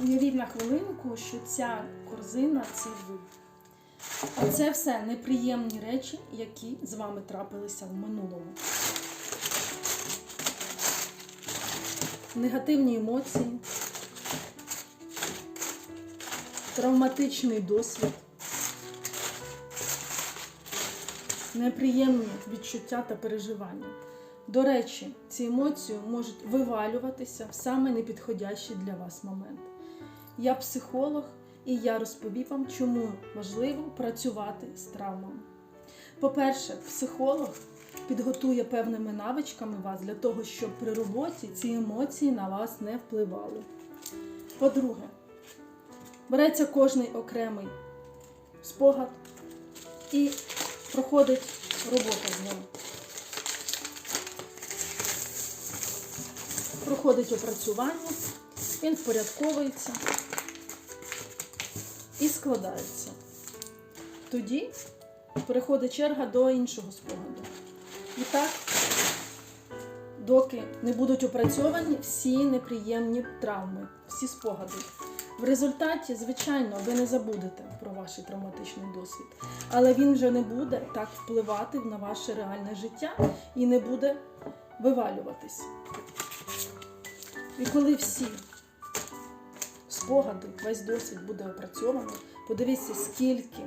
Уявіть на хвилинку, що ця корзина це ви. А це все неприємні речі, які з вами трапилися в минулому. Негативні емоції, травматичний досвід, неприємні відчуття та переживання. До речі, ці емоції можуть вивалюватися в саме непідходящий для вас момент. Я психолог і я розповім вам, чому важливо працювати з травмами. По-перше, психолог підготує певними навичками вас для того, щоб при роботі ці емоції на вас не впливали. По-друге, береться кожний окремий спогад і проходить робота з ним. Проходить опрацювання, він впорядковується і складається. Тоді переходить черга до іншого спогаду. І так, доки не будуть опрацьовані всі неприємні травми, всі спогади. В результаті, звичайно, ви не забудете про ваш травматичний досвід, але він вже не буде так впливати на ваше реальне життя і не буде вивалюватись. І коли всі спогади, весь досвід буде опрацьований, подивіться, скільки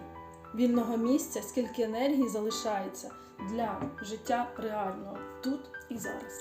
вільного місця, скільки енергії залишається для життя реального тут і зараз.